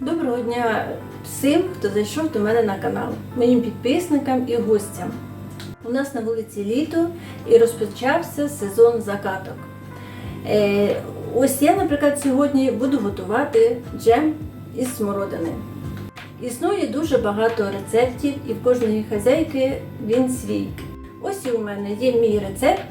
Доброго дня всім, хто зайшов до мене на канал, моїм підписникам і гостям. У нас на вулиці літо і розпочався сезон закаток. Е, ось я, наприклад, сьогодні буду готувати джем із смородини. Існує дуже багато рецептів, і в кожної хазяйки він свій. Ось і у мене є мій рецепт,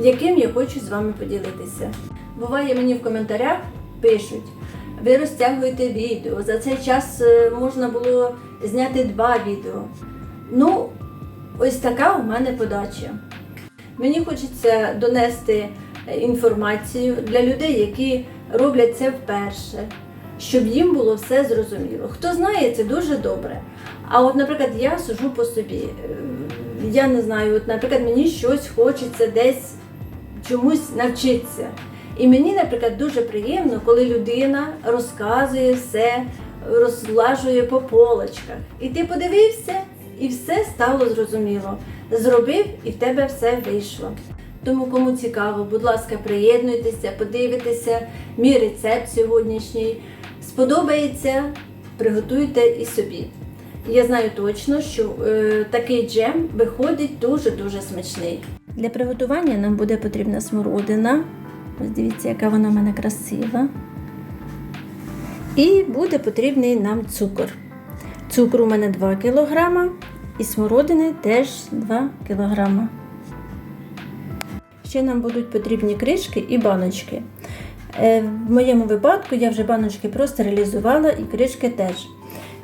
яким я хочу з вами поділитися. Буває мені в коментарях пишуть, ви розтягуєте відео. За цей час е, можна було зняти два відео. Ну, ось така у мене подача. Мені хочеться донести е, інформацію для людей, які роблять це вперше, щоб їм було все зрозуміло. Хто знає, це дуже добре. А от, наприклад, я сужу по собі. Е, Я не знаю, от, наприклад, мені щось хочеться десь чомусь навчитися. І мені, наприклад, дуже приємно, коли людина розказує все, розлажує по полочках. І ти подивився, і все стало зрозуміло. Зробив, і в тебе все вийшло. Тому, кому цікаво, будь ласка, приєднуйтеся, подивитеся мій рецепт сьогоднішній. Сподобається, приготуйте і собі. Я знаю точно, що е, такий джем виходить дуже-дуже смачний. Для приготування нам буде потрібна смородина. Ось дивіться, яка вона в мене красива. І буде потрібний нам цукор. Цукру у мене 2 кг і смородини теж 2 кг. Ще нам будуть потрібні кришки і баночки. Е, В моєму випадку я вже баночки простерилізувала і кришки теж.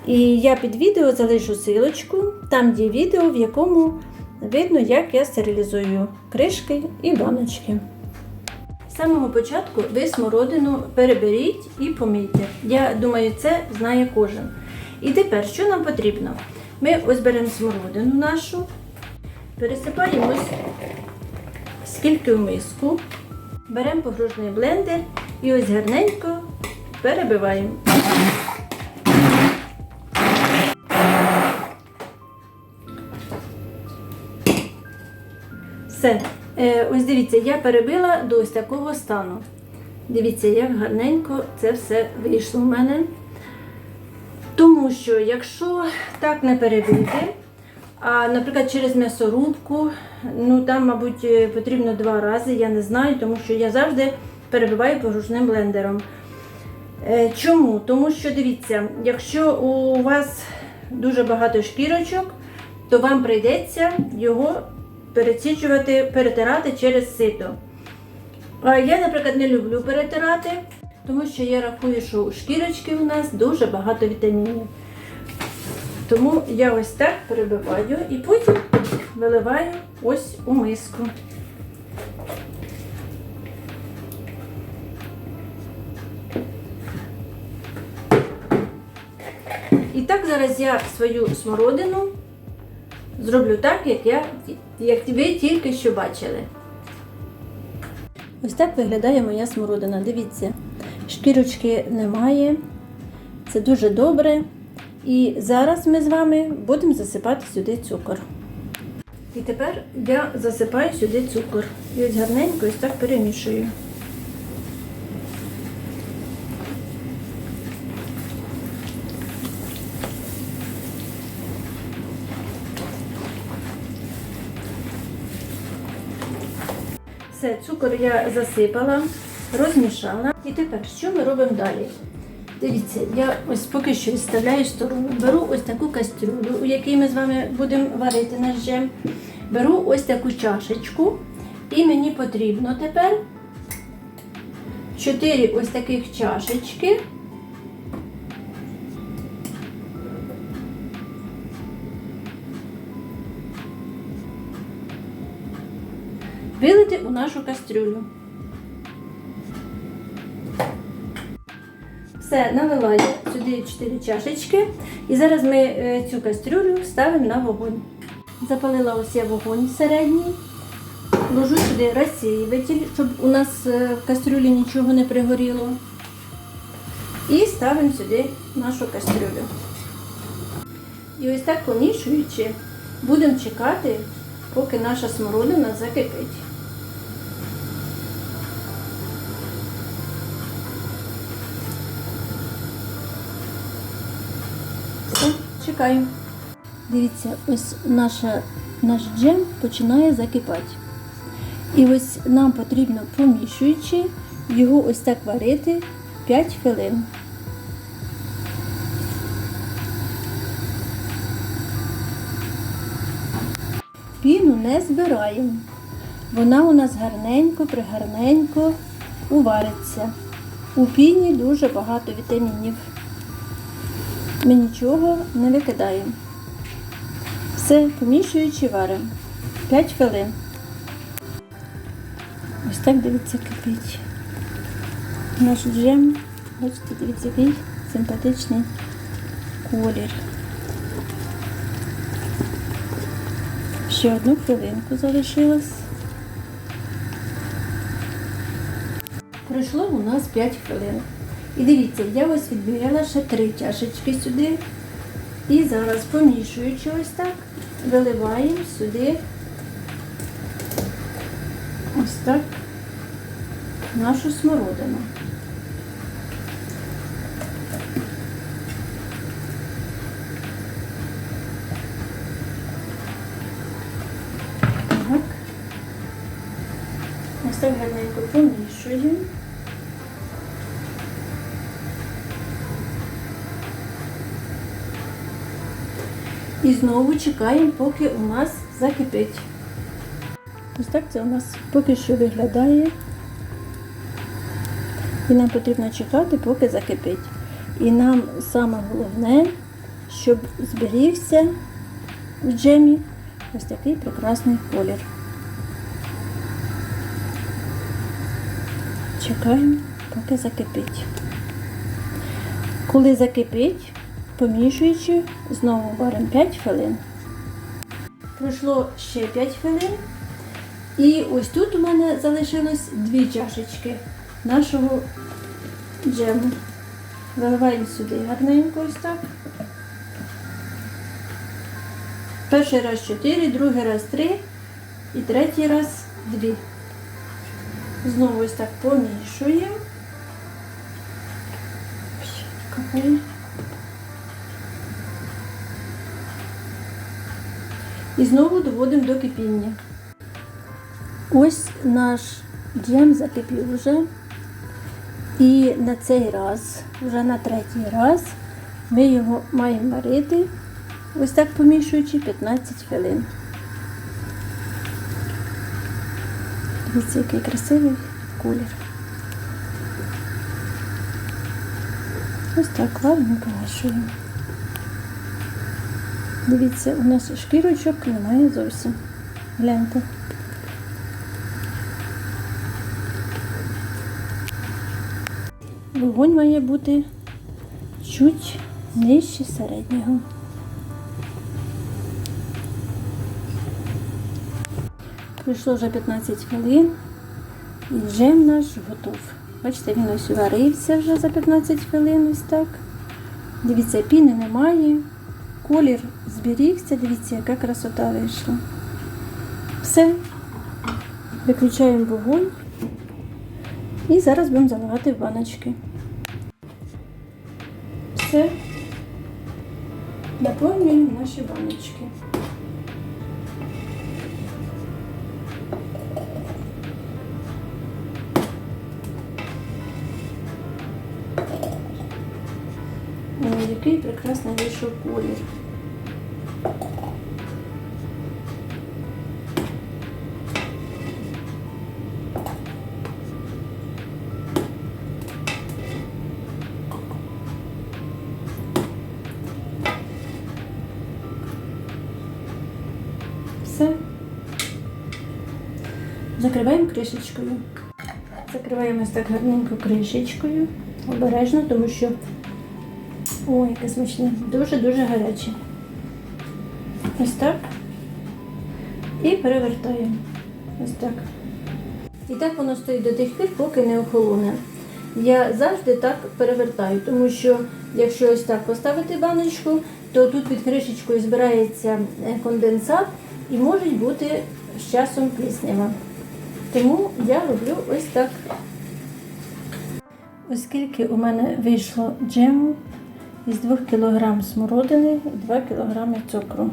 І я під відео залишу силочку, там є відео, в якому видно, як я стерилізую кришки і баночки. Самого початку ви смородину переберіть і помийте. Я думаю, це знає кожен. І тепер, що нам потрібно? Ми ось беремо смородину нашу, пересипаємо скільки в миску, беремо погружний блендер і ось гарненько перебиваємо. Все. Е, ось дивіться, я перебила до ось такого стану. Дивіться, як гарненько це все вийшло в мене. Тому що, якщо так не перебити, а, наприклад, через м'ясорубку, ну там, мабуть, е, потрібно два рази, я не знаю, тому що я завжди перебиваю погружним блендером. Е, Чому? Тому що дивіться, якщо у вас дуже багато шкірочок, то вам прийдеться його пересічувати, перетирати через сито. Я, наприклад, не люблю перетирати, тому що я рахую, що у шкірочки у нас дуже багато вітамінів. Тому я ось так перебиваю і потім виливаю ось у миску. І так зараз я свою смородину зроблю так, як, я, як ви тільки що бачили. Ось так виглядає моя смородина. Дивіться, шкірочки немає. Це дуже добре. І зараз ми з вами будемо засипати сюди цукор. І тепер я засипаю сюди цукор. І ось гарненько ось так перемішую. Все, цукор я засипала, розмішала. І тепер що ми робимо далі? Дивіться, я ось поки що відставляю сторону. Беру ось таку кастрюлю, у якій ми з вами будемо варити наш джем. Беру ось таку чашечку, і мені потрібно тепер 4 ось таких чашечки. Вилити у нашу кастрюлю. Все, налила я сюди 4 чашечки. І зараз ми е, цю кастрюлю ставимо на вогонь. Запалила ось я вогонь середній. Ложу сюди розсіюватель, щоб у нас е, в кастрюлі нічого не пригоріло. І ставимо сюди нашу кастрюлю. І ось так помішуючи, будемо чекати, поки наша смородина закипить. Чекаю. Дивіться, ось наша, наш джем починає закипати. І ось нам потрібно, помішуючи, його ось так варити 5 хвилин. Піну не збираємо. Вона у нас гарненько, пригарненько увариться. У піні дуже багато вітамінів. Ми нічого не викидаємо. Все помішуючи варимо 5 хвилин. Ось так дивіться кипить. Наш джем, бачите, дивіться, який симпатичний колір. Ще одну хвилинку залишилось. Пройшло у нас 5 хвилин. І дивіться, я ось відбирала ще три чашечки сюди. І зараз, помішуючи ось так, виливаємо сюди ось так нашу смородину. Так. Ось так гарненько помішуємо. І знову чекаємо, поки у нас закипить. Ось так це у нас поки що виглядає. І нам потрібно чекати, поки закипить. І нам саме головне, щоб зберігся в джемі ось такий прекрасний колір. Чекаємо, поки закипить. Коли закипить, помішуючи, знову варимо 5 хвилин. Пройшло ще 5 хвилин. І ось тут у мене залишилось дві чашечки нашого джему. Виливаємо сюди гарненько ось так. Перший раз 4, другий раз 3 і третій раз 2. Знову ось так помішуємо. Капає. І знову доводимо до кипіння. Ось наш джем закипів вже. І на цей раз, вже на третій раз, ми його маємо варити, ось так помішуючи 15 хвилин. Дивіться, який красивий колір. Ось так ладно помішуємо. Дивіться, у нас шкірочок немає зовсім. Гляньте. Вогонь має бути чуть нижче середнього. Пройшло вже 15 хвилин і джем наш готов. Бачите, він ось варився вже за 15 хвилин, ось так. Дивіться, піни немає, колір зберігся, дивіться, яка красота вийшла. Все, виключаємо вогонь. І зараз будемо заливати в баночки. Все. Наповнюємо наші баночки. Який прекрасний вийшов колір. Все. Закриваємо кришечкою. Закриваємо ось так гарненько кришечкою. Обережно, тому що ой, яке смачне, дуже-дуже гаряче. Ось так. І перевертаємо. Ось так. І так воно стоїть до тих пір, поки не охолоне. Я завжди так перевертаю, тому що якщо ось так поставити баночку, то тут під кришечкою збирається е, конденсат і може бути з часом пліснява. Тому я роблю ось так. Оскільки у мене вийшло джему, із 2 кг смородини і 2 кг цукру.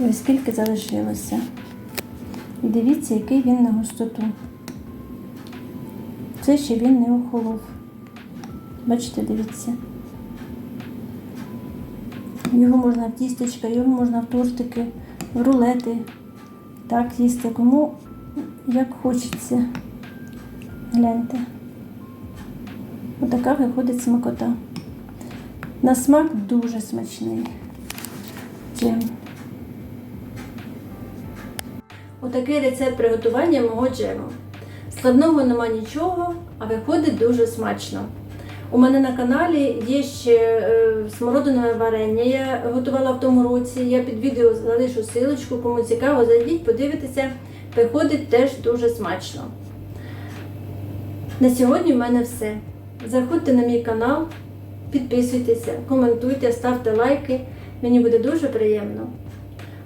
І ось скільки залишилося. І дивіться, який він на густоту. Це ще він не охолов. Бачите, дивіться. Його можна в тістечка, його можна в тортики, в рулети. Так їсти кому як хочеться. Гляньте. Отака виходить смакота. На смак дуже смачний. Джем. Отакий рецепт приготування мого джему. Складного нема нічого, а виходить дуже смачно. У мене на каналі є ще е, смородинове варення. Я готувала в тому році. Я під відео залишу силочку, кому цікаво, зайдіть, подивитися. Виходить теж дуже смачно. На сьогодні в мене все. Заходьте на мій канал, підписуйтеся, коментуйте, ставте лайки. Мені буде дуже приємно.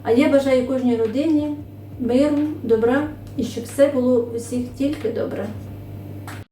А я бажаю кожній родині миру, добра і щоб все було у всіх тільки добре.